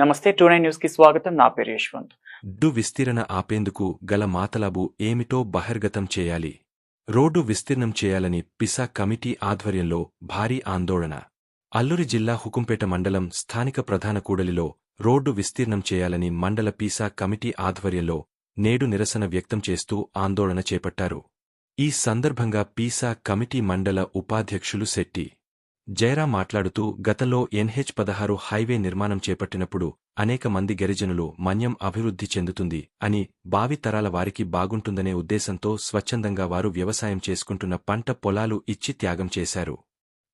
నమస్తే two nine న్యూస్కి స్వాగతం. నా పేరు యశ్వంత్. డు విస్తీరణ ఆపేందుకు గల మాతలాబు ఏమిటో బహిర్గతం చేయాలి. రోడ్డు విస్తీర్ణం చేయాలని పిసా కమిటీ ఆధ్వర్యంలో భారీ ఆందోళన. అల్లూరి జిల్లా హుకుంపేట మండలం స్థానిక ప్రధాన కూడలిలో రోడ్డు విస్తీర్ణం చేయాలని మండల పీసా కమిటీ ఆధ్వర్యంలో నేడు నిరసన వ్యక్తం చేస్తూ ఆందోళన చేపట్టారు. ఈ సందర్భంగా పీసా కమిటీ మండల ఉపాధ్యక్షులు శెట్టి జైరా మాట్లాడుతూ గతంలో ఎన్హెచ్ పదహారు హైవే నిర్మాణం చేపట్టినప్పుడు అనేక మంది గిరిజనులు మన్యం అభివృద్ధి చెందుతుంది అని భావి తరాల వారికి బాగుంటుందనే ఉద్దేశంతో స్వచ్ఛందంగా వారు వ్యవసాయం చేసుకుంటున్న పంట పొలాలు ఇచ్చి త్యాగం చేశారు.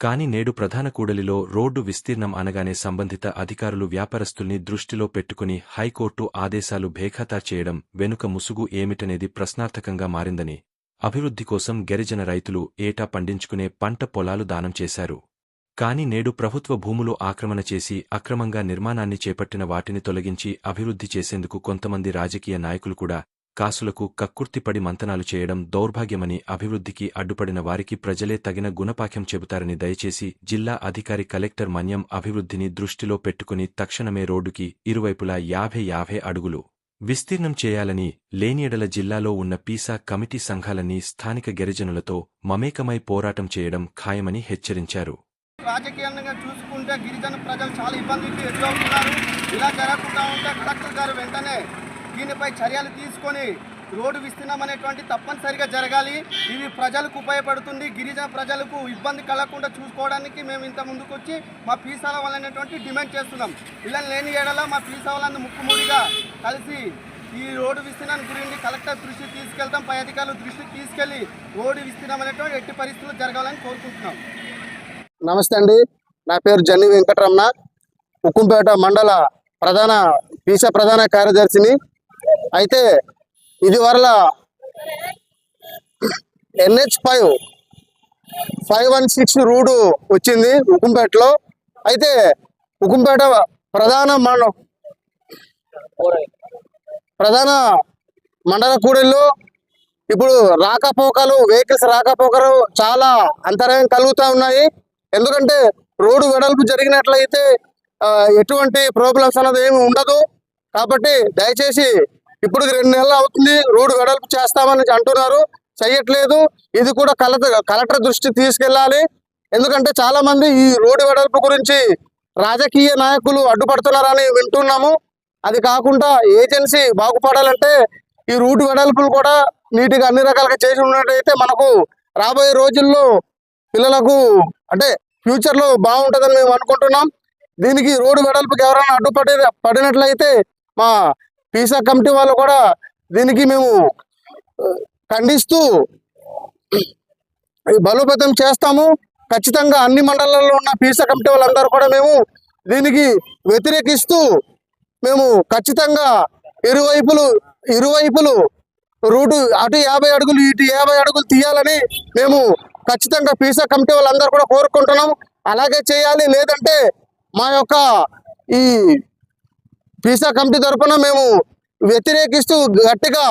కాని నేడు ప్రధాన కూడలిలో రోడ్డు విస్తీర్ణం అనగానే సంబంధిత అధికారులు వ్యాపారస్తుల్ని దృష్టిలో పెట్టుకుని హైకోర్టు ఆదేశాలు భేఖాతా చేయడం వెనుక ముసుగు ఏమిటనేది ప్రశ్నార్థకంగా మారిందని అభివృద్ధి కోసం గిరిజన రైతులు ఏటా పండించుకునే పంట పొలాలు దానం చేశారు. కాని నేడు ప్రభుత్వ భూములు ఆక్రమణ చేసి అక్రమంగా నిర్మాణాన్ని చేపట్టిన వాటిని తొలగించి అభివృద్ధి చేసేందుకు కొంతమంది రాజకీయ నాయకులు కూడా కాసులకు కక్కుర్తిపడి మంతనాలు చేయడం దౌర్భాగ్యమని అభివృద్ధికి అడ్డుపడిన వారికి ప్రజలే తగిన గుణపాఖ్యం చెబుతారని దయచేసి జిల్లా అధికారి కలెక్టర్ మన్యం అభివృద్ధిని దృష్టిలో పెట్టుకుని తక్షణమే రోడ్డుకి ఇరువైపులా యాభై యాభై అడుగులు విస్తీర్ణం చేయాలని లేనియడల జిల్లాలో ఉన్న పీసా కమిటీ సంఘాలన్నీ స్థానిక గిరిజనులతో మమేకమై పోరాటం చేయడం ఖాయమని హెచ్చరించారు. రాజకీయంగా చూసుకుంటే గిరిజన ప్రజలు చాలా ఇబ్బందికి ఎదురవుతున్నారు ఇలా జరగకుండా ఉంటే కలెక్టర్ గారు వెంటనే దీనిపై చర్యలు తీసుకొని రోడ్డు విస్తీర్ణం అనేటువంటి తప్పనిసరిగా జరగాలి. ఇది ప్రజలకు ఉపయోగపడుతుంది. గిరిజన ప్రజలకు ఇబ్బంది కలగకుండా చూసుకోవడానికి మేము ఇంత ముందుకు వచ్చి మా పీసాల వాళ్ళనేటువంటి డిమాండ్ చేస్తున్నాం. ఇలా లేని ఏడలో మా పీసా వాళ్ళని ముక్కుముడిగా కలిసి ఈ రోడ్డు విస్తీర్ణం గురించి కలెక్టర్ దృష్టికి తీసుకెళ్తాం. పై అధికారులు దృష్టికి తీసుకెళ్ళి రోడ్డు విస్తీర్ణం అనేటువంటి ఎట్టి పరిస్థితులు జరగాలని కోరుకుంటున్నాం. నమస్తే అండి. నా పేరు జన్ని వెంకటరమణ. ఉక్కుంపేట మండల ప్రధాన పీస ప్రధాన కార్యదర్శిని. అయితే ఇది వరల NH five five one six road వచ్చింది ఉక్కుంపేటలో. అయితే ఉక్కుంపేట ప్రధాన మండ ప్రధాన మండల కూడలిలో ఇప్పుడు రాకపోకలు వెహికల్స్ రాకపోకలు చాలా అంతరాయం కలుగుతూ ఉన్నాయి. ఎందుకంటే రోడ్డు వెడల్పు జరిగినట్లయితే ఎటువంటి ప్రాబ్లమ్స్ అన్నది ఏమి ఉండదు. కాబట్టి దయచేసి ఇప్పుడు రెండు నెలలు అవుతుంది రోడ్డు వెడల్పు చేస్తామని అంటున్నారు. చెయ్యట్లేదు. ఇది కూడా కలెక్టర్ కలెక్టర్ దృష్టి తీసుకెళ్ళాలి. ఎందుకంటే చాలా మంది ఈ రోడ్డు వెడల్పు గురించి రాజకీయ నాయకులు అడ్డుపడుతున్నారని వింటున్నాము. అది కాకుండా ఏజెన్సీ బాగుపడాలంటే ఈ రూట్ వెడల్పులు కూడా నీటిగా అన్ని రకాలుగా చేసి ఉన్నట్టయితే మనకు రాబోయే రోజుల్లో పిల్లలకు అంటే ఫ్యూచర్లో బాగుంటుందని మేము అనుకుంటున్నాం. దీనికి రోడ్డు వెడల్పుకి ఎవరైనా అడ్డుపడే పడినట్లయితే మా పీసా కమిటీ వాళ్ళు కూడా దీనికి మేము ఖండిస్తూ బలోపేతం చేస్తాము. ఖచ్చితంగా అన్ని మండలాల్లో ఉన్న పీసా కమిటీ వాళ్ళందరూ కూడా మేము దీనికి వ్యతిరేకిస్తూ మేము ఖచ్చితంగా ఇరువైపులు ఇరువైపులు రూటు అటు యాభై అడుగులు ఇటు యాభై అడుగులు తీయాలని మేము ఖచ్చితంగా పీసా కమిటీ వాళ్ళందరూ కూడా కోరుకుంటున్నాం అలాగే చేయాలి లేదంటే మా యొక్క ఈ పీసా కమిటీ తరఫున మేము వ్యతిరేకిస్తూ గట్టిగా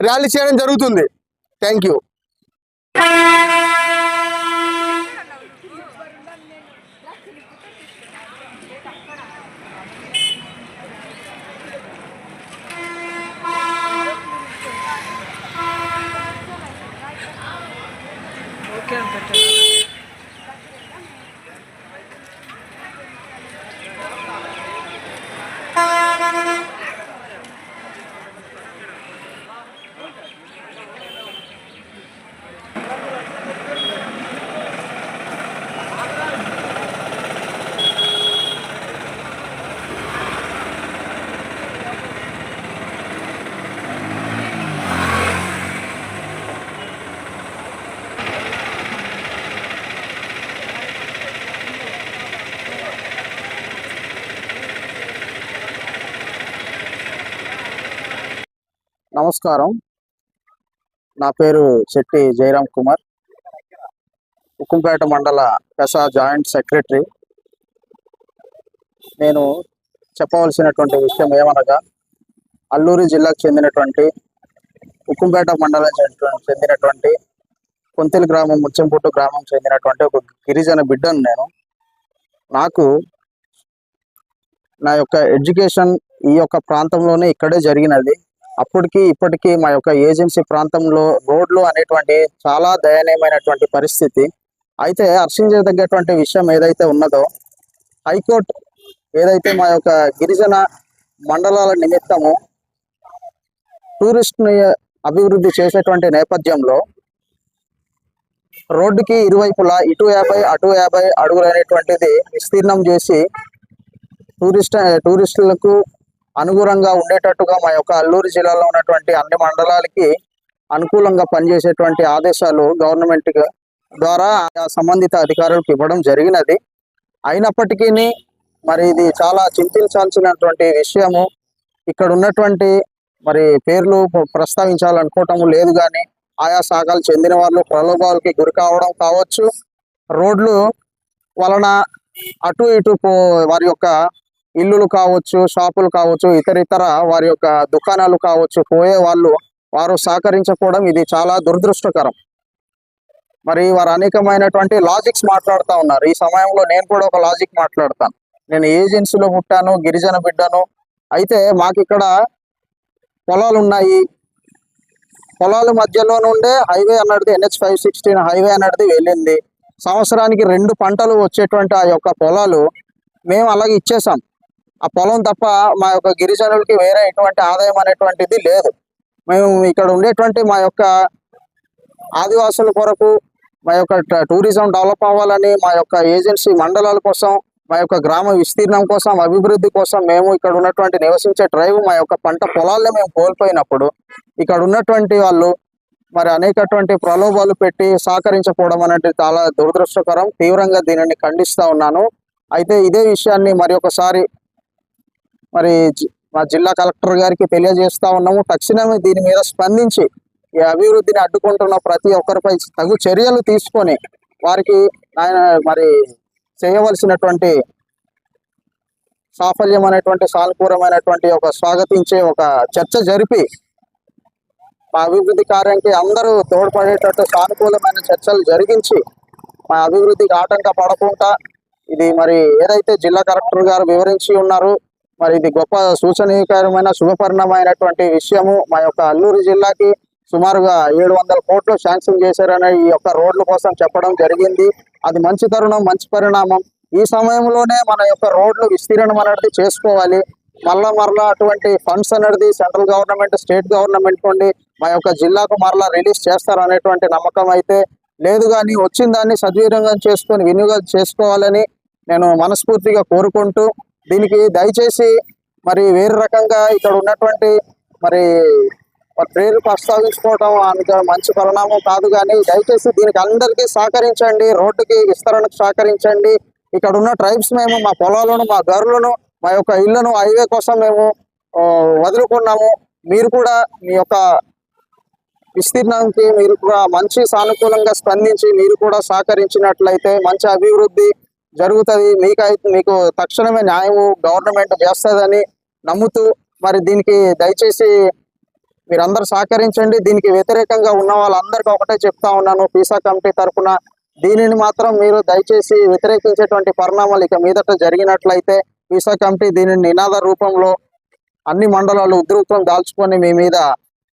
ర్యాలీ చేయడం జరుగుతుంది. థ్యాంక్ నమస్కారం. నా పేరు శెట్టి జయరామ్ కుమార్. ఉక్కుంపేట మండల పెసా జాయింట్ సెక్రటరీ. నేను చెప్పవలసినటువంటి విషయం ఏమనగా అల్లూరి జిల్లాకు చెందినటువంటి ఉక్కుంపేట మండలం చెందినటువంటి కొంతెలి గ్రామం ముచ్చంపుట్టు గ్రామం చెందినటువంటి ఒక గిరిజన బిడ్డను నేను. నాకు నా యొక్క ఎడ్యుకేషన్ ఈ యొక్క ప్రాంతంలోనే ఇక్కడే జరిగినది. అప్పటికి ఇప్పటికీ మా యొక్క ఏజెన్సీ ప్రాంతంలో రోడ్లు అనేటువంటి చాలా దయనీయమైనటువంటి పరిస్థితి. అయితే హర్షించదగ్గటువంటి విషయం ఏదైతే ఉన్నదో హైకోర్టు ఏదైతే మా యొక్క గిరిజన మండలాల నిమిత్తము టూరిస్ట్ని అభివృద్ధి చేసేటువంటి నేపథ్యంలో రోడ్డుకి ఇరువైపులా ఇటు యాభై అటు యాభై అడుగులు అనేటువంటిది విస్తీర్ణం చేసి టూరిస్ట్ టూరిస్టులకు అనుగుణంగా ఉండేటట్టుగా మా యొక్క అల్లూరు జిల్లాలో ఉన్నటువంటి అన్ని మండలాలకి అనుకూలంగా పనిచేసేటువంటి ఆదేశాలు గవర్నమెంట్ ద్వారా సంబంధిత అధికారులకు ఇవ్వడం జరిగినది. అయినప్పటికీ మరి ఇది చాలా చింతించాల్సినటువంటి విషయము. ఇక్కడ ఉన్నటువంటి మరి పేర్లు ప్రస్తావించాలనుకోవటం లేదు కానీ ఆయా శాఖలు చెందిన వాళ్ళు ప్రలోభాలకి గురి కావడం కావచ్చు. రోడ్లు వలన అటు ఇటు వారి యొక్క ఇల్లులు కావచ్చు షాపులు కావచ్చు ఇతర ఇతర వారి యొక్క దుకాణాలు కావచ్చు పోయే వాళ్ళు వారు సహకరించకపోవడం ఇది చాలా దురదృష్టకరం. మరి వారు అనేకమైనటువంటి లాజిక్స్ మాట్లాడుతూ ఉన్నారు. ఈ సమయంలో నేను కూడా ఒక లాజిక్ మాట్లాడతాను. నేను ఏజెన్సీలో పుట్టాను గిరిజన బిడ్డను. అయితే మాకు ఇక్కడ పొలాలు ఉన్నాయి పొలాల మధ్యలో నుండే హైవే అన్నది ఎన్హెచ్ ఫైవ్ సిక్స్టీన్ హైవే అన్నది వెళ్ళింది. సంవత్సరానికి రెండు పంటలు వచ్చేటువంటి ఆ యొక్క పొలాలు మేము అలాగే ఇచ్చేసాం. ఆ పొలం తప్ప మా యొక్క గిరిజనులకి వేరే ఎటువంటి ఆదాయం అనేటువంటిది లేదు. మేము ఇక్కడ ఉండేటువంటి మా యొక్క ఆదివాసుల కొరకు మా యొక్క టూరిజం డెవలప్ అవ్వాలని మా యొక్క ఏజెన్సీ మండలాల కోసం మా యొక్క గ్రామ విస్తీర్ణం కోసం అభివృద్ధి కోసం మేము ఇక్కడ ఉన్నటువంటి నివసించే ట్రైబ్ మా యొక్క పంట పొలాల్లో మేము కోల్పోయినప్పుడు ఇక్కడ ఉన్నటువంటి వాళ్ళు మరి అనేకటువంటి ప్రలోభాలు పెట్టి సహకరించకపోవడం అనేది చాలా దురదృష్టకరం. తీవ్రంగా దీనిని ఖండిస్తూ ఉన్నాను. అయితే ఇదే విషయాన్ని మరి ఒకసారి మరి మా జిల్లా కలెక్టర్ గారికి తెలియజేస్తా ఉన్నాము. తక్షణమే దీని మీద స్పందించి ఈ అభివృద్ధిని అడ్డుకుంటున్న ప్రతి ఒక్కరిపై తగు చర్యలు తీసుకొని వారికి ఆయన మరి చేయవలసినటువంటి సాఫల్యం అనేటువంటి సానుకూలమైనటువంటి ఒక స్వాగతించే ఒక చర్చ జరిపి మా అభివృద్ధి కార్యానికి అందరూ తోడ్పడేటట్టు సానుకూలమైన చర్చలు జరిగించి మా అభివృద్ధికి ఆటంక పడకుండా ఇది మరి ఏదైతే జిల్లా కలెక్టర్ గారు వివరించి ఉన్నారు మరి ఇది గొప్ప సూచనీయకరమైన శుభపరిణమైనటువంటి విషయము. మా యొక్క అల్లూరు జిల్లాకి సుమారుగా ఏడు వందల కోట్లు శాంక్షన్ చేశారని ఈ యొక్క రోడ్ల కోసం చెప్పడం జరిగింది. అది మంచి తరుణం మంచి పరిణామం. ఈ సమయంలోనే మన యొక్క రోడ్లు విస్తీర్ణం అనేది చేసుకోవాలి. మళ్ళా మరలా అటువంటి ఫండ్స్ అనేది సెంట్రల్ గవర్నమెంట్ స్టేట్ గవర్నమెంట్ నుండి మా యొక్క జిల్లాకు మరలా రిలీజ్ చేస్తారు అనేటువంటి నమ్మకం అయితే లేదు కానీ వచ్చిన దాన్ని సద్వినియోగం చేసుకొని వినియోగం చేసుకోవాలని నేను మనస్ఫూర్తిగా కోరుకుంటూ దీనికి దయచేసి మరి వేరే రకంగా ఇక్కడ ఉన్నటువంటి మరి పేరు ప్రస్తావించుకోవడం ఆమెకు మంచి పరిణామం కాదు కానీ దయచేసి దీనికి అందరికీ సహకరించండి రోడ్డుకి విస్తరణకు సహకరించండి. ఇక్కడ ఉన్న ట్రైబ్స్ మేము మా పొలాలను మా గరులను మా యొక్క ఇళ్ళను హైవే కోసం మేము వదులుకున్నాము. మీరు కూడా మీ యొక్క విస్తీర్ణానికి మీరు కూడా మంచి సానుకూలంగా స్పందించి మీరు కూడా సహకరించినట్లయితే మంచి అభివృద్ధి జరుగుతుంది. మీకైతే మీకు తక్షణమే న్యాయము గవర్నమెంట్ చేస్తుందని నమ్ముతూ మరి దీనికి దయచేసి మీరందరూ సహకరించండి. దీనికి వ్యతిరేకంగా ఉన్న వాళ్ళందరికీ ఒకటే చెప్తా ఉన్నాను. పీసా కమిటీ తరఫున దీనిని మాత్రం మీరు దయచేసి వ్యతిరేకించేటువంటి పరిణామాలు ఇక మీదట జరిగినట్లయితే పీసా కమిటీ దీనిని నినాద రూపంలో అన్ని మండలాలు ఉద్రూపం దాల్చుకొని మీ మీద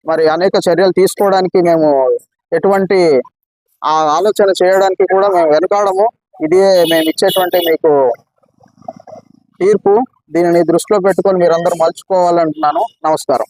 మరి అనేక చర్యలు తీసుకోవడానికి మేము ఎటువంటి ఆ ఆలోచన చేయడానికి కూడా మేము వెనుకాడము. ఇది మేము ఇచ్చేటువంటి మీకు తీర్పు. దీనిని దృష్టిలో పెట్టుకొని మీరందరూ మలుచుకోవాలంటున్నాను. నమస్కారం.